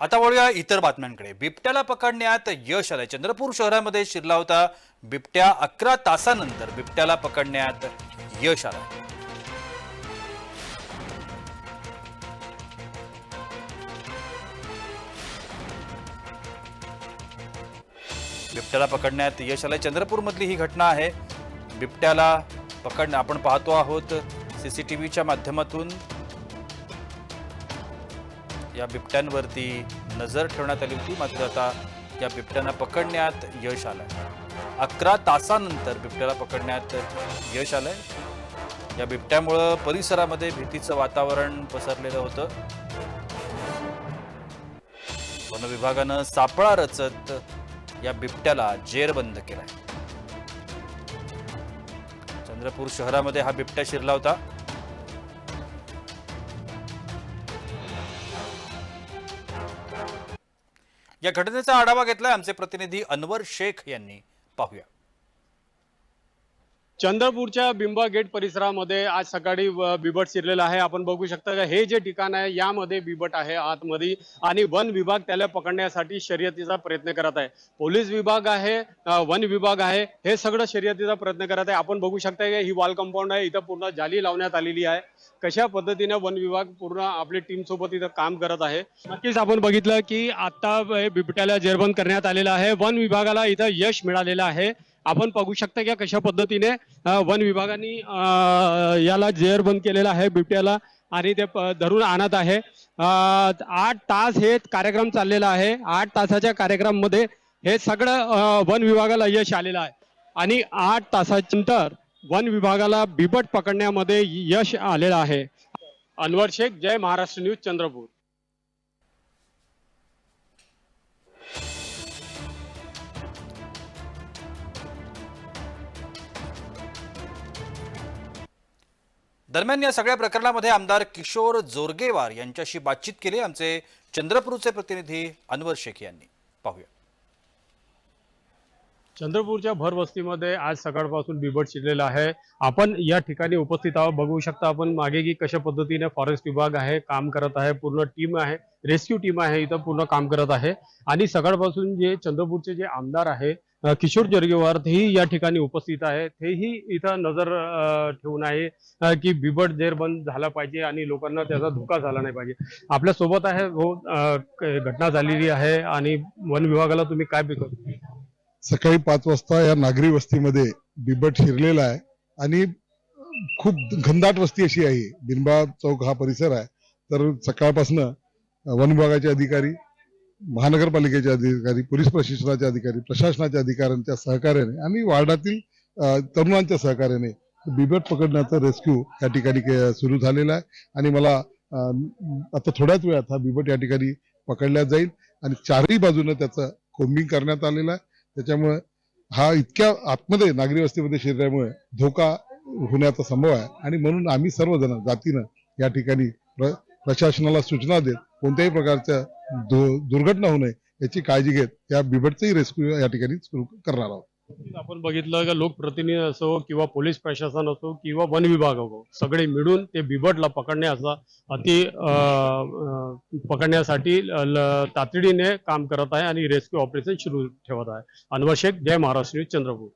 आता वळूया इतर बातम्यांकडे. बिबट्याला पकडण्यात यश आलंय. चंद्रपूर शहरामध्ये शिरला होता बिबट्या अकरा तासानंतर बिबट्याला पकडण्यात यश आलं बिबट्याला पकडण्यात यश आलंय. चंद्रपूरमधली ही घटना आहे. बिबट्याला पकडणं आपण पाहतो आहोत. सीसीटीव्हीच्या माध्यमातून या बिबट्यांवरती नजर ठेवण्यात आली होती. मात्र आता या बिबट्यांना पकडण्यात यश आलंय. अकरा तासानंतर बिबट्याला पकडण्यात यश आलंय. या बिबट्यामुळं परिसरामध्ये भीतीचं वातावरण पसरलेलं होतं. वन विभागानं सापळा रचत या बिबट्याला जेरबंद केलाय. चंद्रपूर शहरामध्ये हा बिबट्या शिरला होता. या घटनेचा आढावा घेतलाय आमचे प्रतिनिधी अनवर शेख यांनी. पाहूया. चंद्रपूरच्या बिंबा गेट परिसरामध्ये आज सकाळी बिबट शिरलेला आहे. आपण बघू शकता का हे जे ठिकाण आहे यामध्ये बिबट आहे आतमध्ये आणि वन विभाग त्याला पकडण्यासाठी शर्यतीचा प्रयत्न करत आहे. पोलीस विभाग आहे वन विभाग आहे हे सगळं शर्यतीचा प्रयत्न करत आहे. आपण बघू शकता की ही वॉल कंपाऊंड आहे इथं पूर्ण जाली लावण्यात आलेली आहे. कशा पद्धतीने वन विभाग पूर्ण आपली टीम सोबत इथं काम करत आहे? नक्कीच आपण बघितलं की आता हे बिबट्याला जेरबंद करण्यात आलेलं आहे. वन विभागाला इथं यश मिळालेलं आहे. आपण बघू शकता की कशा पद्धतीने वन विभागाने याला याला जेरबंद केलेला आहे बिबट्याला आणि ते धरून आणत आहे. आठ तास हे कार्यक्रम चाललेला आहे. आठ तासाच्या कार्यक्रममध्ये हे सगळं वन विभागाला यश आलेलं आहे. आणि आठ तासानंतर वन विभागाला बिबट पकडण्यामध्ये यश आलेलं आहे. अनवर शेख जय महाराष्ट्र न्यूज चंद्रपूर. दरम्यान या सगळ्या प्रकरणामध्ये आमदार किशोर जोरगेवार यांच्याशी बातचीत केली. आमचे चंद्रपूरचे प्रतिनिधी अनवर शेख यांनी. पाहूया. चंद्रपूरच्या भरवस्तीमध्ये आज सकाळपासून बिबट शिरलेला आहे. आपण या ठिकाणी उपस्थित आहोत. बघू शकता आपण मागे की कशा पद्धतीने फॉरेस्ट विभाग आहे काम करत आहे पूर्ण टीम आहे रेस्क्यू टीम आहे इथं पूर्ण काम करत आहे. आणि सकाळपासून जे चंद्रपूरचे जे आमदार आहे किशोर जरगेवार हेही या ठिकाणी उपस्थित आहेत हेही इथं नजर ठेवून आहे की बिबट जेरबंद झाला पाहिजे आणि लोकांना त्याचा धोका झाला नाही पाहिजे. आपल्यासोबत आहे हो घटना झालेली आहे आणि वन विभागाला तुम्ही काय बिकत सकाळी पाच वाजता या नागरी वस्तीमध्ये बिबट शिरलेला आहे आणि खूप घनदाट वस्ती अशी आहे. बिनबा चौक हा परिसर आहे. तर सकाळपासनं वन विभागाचे अधिकारी महानगरपालिकेचे अधिकारी पोलीस प्रशिक्षणाचे अधिकारी प्रशासनाच्या अधिकाऱ्यांच्या सहकार्याने आणि वार्डातील तरुणांच्या सहकार्याने बिबट पकडण्याचा रेस्क्यू या ठिकाणी सुरू झालेला आहे. आणि मला आता थोड्याच वेळात हा बिबट या ठिकाणी पकडला जाईल आणि चारही बाजूनं त्याचं कोंबिंग करण्यात आलेलं आहे. त्याच्यामुळे हा इतक्या आतमध्ये नागरी वस्तीमध्ये शिरल्यामुळे धोका होण्याचा संभव आहे. आणि म्हणून आम्ही सर्वजण जातीनं या ठिकाणी प्र- प्रशासनाला सूचना देत कोणत्याही प्रकारच्या दुर्घटना होऊ नये याची काळजी घेत या बिबटचंही रेस्क्यू या ठिकाणी सुरू करणार आहोत. आपण बघितलं का लोकप्रतिनिधी असो किंवा पोलीस प्रशासन असो किंवा वन विभाग असो सगळे मिळून ते बिबटला पकडण्याचा अति अं, पकडण्यासाठी तातडीने काम करत आहे आणि रेस्क्यू ऑपरेशन सुरू ठेवत आहे. अनवर शेख जय महाराष्ट्र न्यूज चंद्रपूर.